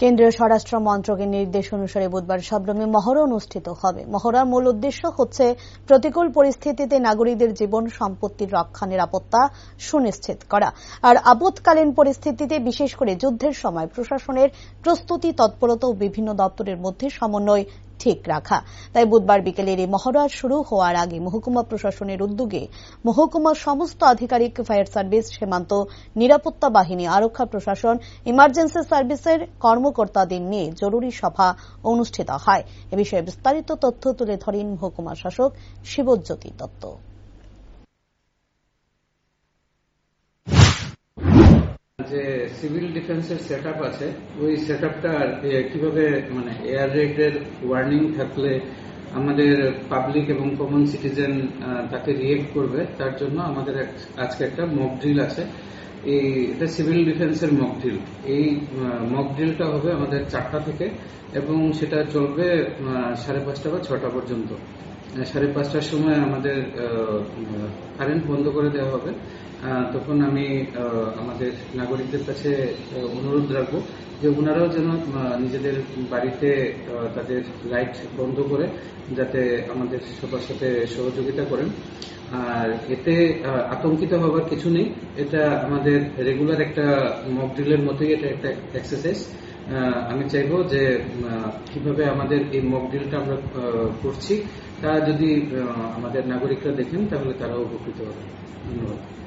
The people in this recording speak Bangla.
কেন্দ্রীয় স্বরাষ্ট্র মন্ত্রকের নির্দেশ অনুসারে বুধবার সবরমে মহড়া অনুষ্ঠিত হবে। মহড়ার মূল উদ্দেশ্য হচ্ছে প্রতিকূল পরিস্থিতিতে নাগরিকদের জীবন সম্পত্তির রক্ষা, নিরাপত্তা সুনিশ্চিত করা। আর আপদকালীন পরিস্থিতিতে বিশেষ করে যুদ্ধের সময় প্রশাসনের প্রস্তুতি, তৎপরতা ও বিভিন্ন দপ্তরের মধ্যে সমন্বয় ঠিক রাখা। তাই বুধবার বিকেলের এই মহড়া শুরু হওয়ার আগে মহকুমা প্রশাসনের উদ্যোগে মহকুমার সমস্ত আধিকারিক, ফায়ার সার্ভিস, সীমান্ত নিরাপত্তা বাহিনী, আরক্ষা প্রশাসন, ইমার্জেন্সি সার্ভিসের কর্মকর্তাদের নিয়ে জরুরি সভা অনুষ্ঠিত হয়। এ বিষয়ে বিস্তারিত তথ্য তুলে ধরেন মহকুমা শাসক শিবজ্যোতি দত্ত। যে সিভিল ডিফেন্সের সেট আছে, ওই সেট আপটা কীভাবে মানে এয়ার রেডের ওয়ার্নিং থাকলে আমাদের পাবলিক এবং কমন সিটিজেন তাকে রিয়েক্ট করবে, তার জন্য আমাদের আজকে একটা মক ড্রিল আছে। এই, এটা সিভিল ডিফেন্সের মক ড্রিল এই মক ড্রিলটা হবে আমাদের চারটা থেকে এবং সেটা চলবে সাড়ে পাঁচটা বা ছটা পর্যন্ত। সাড়ে পাঁচটার সময় আমাদের কারেন্ট বন্ধ করে দেওয়া হবে। তখন আমি আমাদের নাগরিকদের কাছে অনুরোধ রাখব যে ওনারাও যেন নিজেদের বাড়িতে তাদের লাইট বন্ধ করে যাতে আমাদের সবার সাথে সহযোগিতা করেন। আর এতে আতঙ্কিত হবার কিছু নেই। এটা আমাদের রেগুলার একটা মক ড্রিলের এটা একটা এক্সারসাইজ আমি চাইব যে কীভাবে আমাদের এই মক ড্রিলটা আমরা করছি, তা যদি আমাদের নাগরিকরা দেখেন, তাহলে তারাও উপকৃত হবে। ধন্যবাদ।